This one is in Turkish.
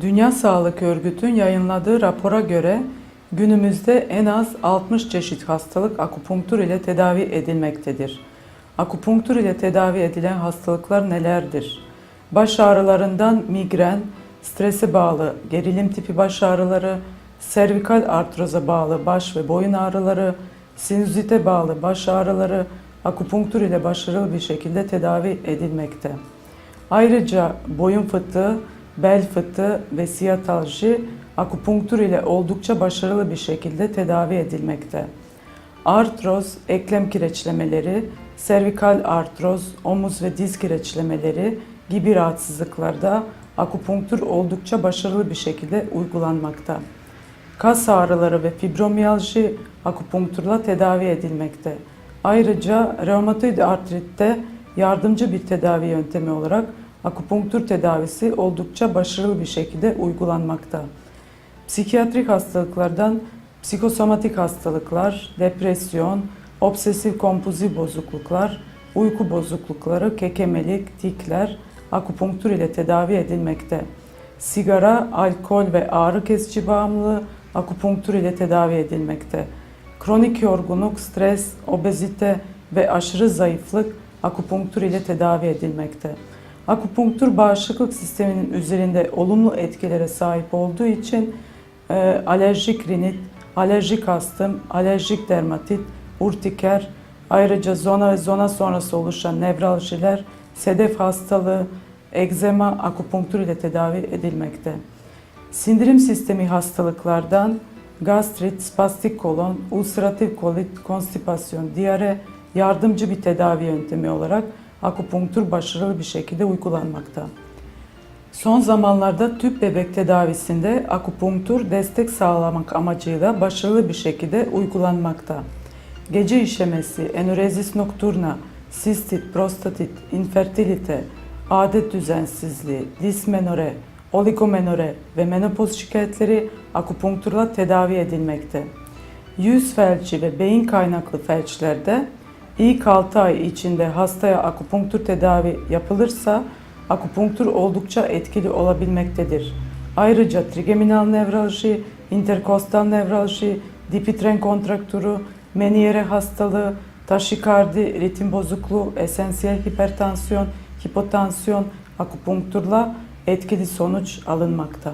Dünya Sağlık Örgütü'nün yayınladığı rapora göre günümüzde en az 60 çeşit hastalık akupunktur ile tedavi edilmektedir. Akupunktur ile tedavi edilen hastalıklar nelerdir? Baş ağrılarından migren, strese bağlı gerilim tipi baş ağrıları, servikal artroza bağlı baş ve boyun ağrıları, sinüzite bağlı baş ağrıları akupunktur ile başarılı bir şekilde tedavi edilmekte. Ayrıca boyun fıtığı, bel fıtığı ve siyatalji akupunktur ile oldukça başarılı bir şekilde tedavi edilmekte. Artroz, eklem kireçlemeleri, servikal artroz, omuz ve diz kireçlemeleri gibi rahatsızlıklarda akupunktur oldukça başarılı bir şekilde uygulanmakta. Kas ağrıları ve fibromiyalji akupunkturla tedavi edilmekte. Ayrıca revmatoid artritte yardımcı bir tedavi yöntemi olarak akupunktur tedavisi oldukça başarılı bir şekilde uygulanmakta. Psikiyatrik hastalıklardan psikosomatik hastalıklar, depresyon, obsesif kompulsif bozukluklar, uyku bozuklukları, kekemelik, tikler akupunktur ile tedavi edilmekte. Sigara, alkol ve ağrı kesici bağımlılığı akupunktur ile tedavi edilmekte. Kronik yorgunluk, stres, obezite ve aşırı zayıflık akupunktur ile tedavi edilmekte. Akupunktur bağışıklık sisteminin üzerinde olumlu etkilere sahip olduğu için e, alerjik rinit, alerjik astım, alerjik dermatit, urtiker, ayrıca zona ve zona sonrası oluşan nevraljiler, sedef hastalığı, egzema akupunktur ile tedavi edilmekte. Sindirim sistemi hastalıklardan gastrit, spastik kolon, ulseratif kolit, konstipasyon, diyare yardımcı bir tedavi yöntemi olarak akupunktur başarılı bir şekilde uygulanmakta. Son zamanlarda tüp bebek tedavisinde akupunktur destek sağlamak amacıyla başarılı bir şekilde uygulanmakta. Gece işemesi, enürezis nokturna, sistit, prostatit, infertilite, adet düzensizliği, dismenore, oligomenore ve menopoz şikayetleri akupunkturla tedavi edilmekte. Yüz felci ve beyin kaynaklı felçlerde ilk 6 ay içinde hastaya akupunktur tedavi yapılırsa akupunktur oldukça etkili olabilmektedir. Ayrıca trigeminal nevralji, interkostal nevralji, dipitren kontrakturu, meniyere hastalığı, taşikardi, ritim bozukluğu, esansiyel hipertansiyon, hipotansiyon akupunkturla etkili sonuç alınmakta.